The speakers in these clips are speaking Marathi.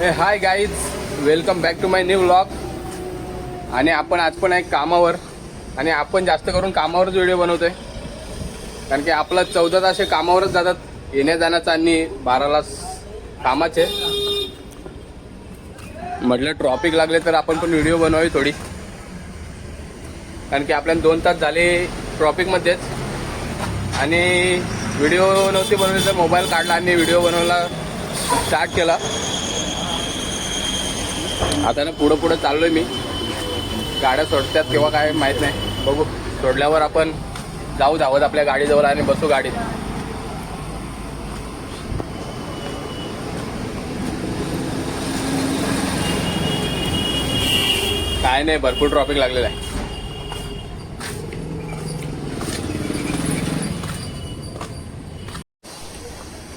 Hey hi guys welcome back to my new vlog आणि आपण आज पण आहे कामावर. आणि आपण जास्त करून कामावरच व्हिडिओ बनवतोय. कारण की आपला चौदा तास हे कामावरच जातात. येण्या जाण्याचा आणि बाराला कामाचे म्हटलं ट्रॉपिक लागले तर आपण पण व्हिडिओ बनवावी थोडी. कारण की आपल्याला दोन तास झाले ट्रॉपिकमध्येच आणि व्हिडिओ नव्हती बनवली तर मोबाईल काढला आणि व्हिडिओ बनवायला स्टार्ट केला. आता ना पुढं पुढं चाललोय मी. गाड्या सोडतात किंवा काय माहीत नाही. बघू. सोडल्यावर आपण जाऊ धावत आपल्या गाडीजवळ आणि बसू गाडीत. काय नाही भरपूर ट्रॉफिक लागलेलं आहे.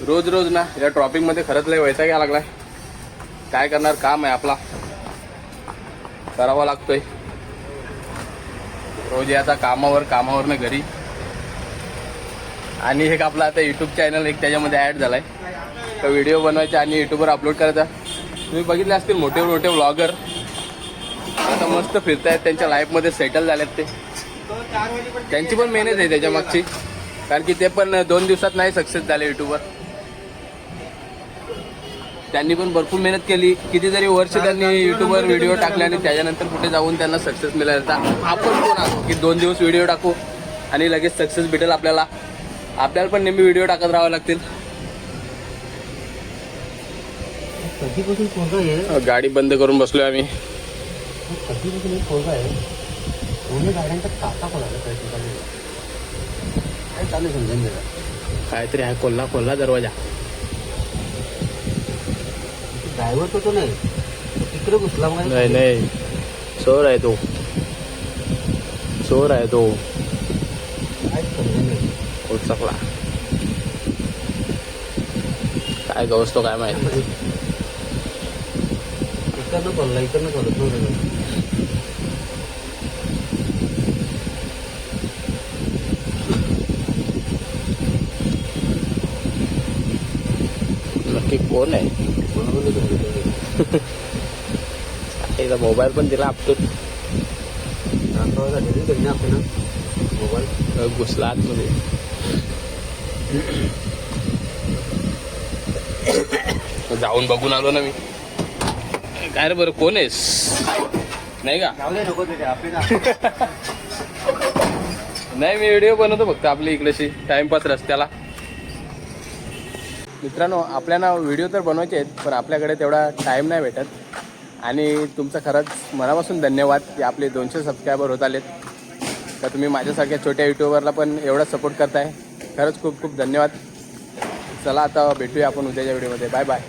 रोज रोज ना या ट्रॉपिकमध्ये खरंच लय वैसा घ्या लागलाय. काय करणार? काम आहे आपला. करावा लागतोय. रोज आता कामावर कामावर ना घरी. आणि एक आपला आता युट्यूब चॅनल एक त्याच्यामध्ये ॲड झालाय. तर व्हिडिओ बनवायचा आणि युट्यूबवर अपलोड करायचा. तुम्ही बघितले असतील मोठे मोठे व्लॉगर आता मस्त फिरतायत त्यांच्या लाईफमध्ये सेटल झालेत ते. त्यांची पण मेहनत आहे त्याच्या मागची. कारण की ते पण दोन दिवसात नाही सक्सेस झाले युट्यूबवर त्यांनी पण भरपूर मेहनत केली. कितीतरी वर्ष त्यांनी युट्यूबवर व्हिडिओ टाकले आणि त्याच्यानंतर कुठे जाऊन त्यांना सक्सेस मिळाला. आपण कोण आहोत? की दोन दिवस व्हिडिओ टाकू आणि लगेच सक्सेस भेटेल आपल्याला. आपल्याला पण नेहमी व्हिडिओ टाकत राहावे लागतील. गाडी बंद करून बसलोय आम्ही. काहीतरी आहे कोल्हा कोल्हा दरवाजा. ड्रायव्हर तो तो नाही. तिकडे घुसला मग नाही नाही. चोर आहे तो. चोर आहे तो. नाही. उचकला काय गवसतो काय माहिती? इकडनं बोलला इकडनं बोलत ते कोण आहे. एकदा मोबाईल पण दिला आपतो आपण मोबाईल घुसला आतमध्ये. जाऊन बघून आलो ना मी. काय रे बरं कोण आहेस? नाही का? नको नाही मी व्हिडिओ बनवतो फक्त आपली इकडेशी टाइमपास रस्त्याला. मित्रांनो आपल्याला व्हिडिओ तर बनवायचे आहेत पण आपल्याकडे तेवढा टाईम नाही भेटत. आणि तुमचं खरंच मनापासून धन्यवाद की आपले दोनशे सबस्क्रायबर होत आलेत. तर तुम्ही माझ्यासारख्या छोट्या युट्यूबरला पण एवढा सपोर्ट करताय. खरंच खूप खूप धन्यवाद. चला आता भेटूया आपण उद्याच्या व्हिडिओमध्ये बाय बाय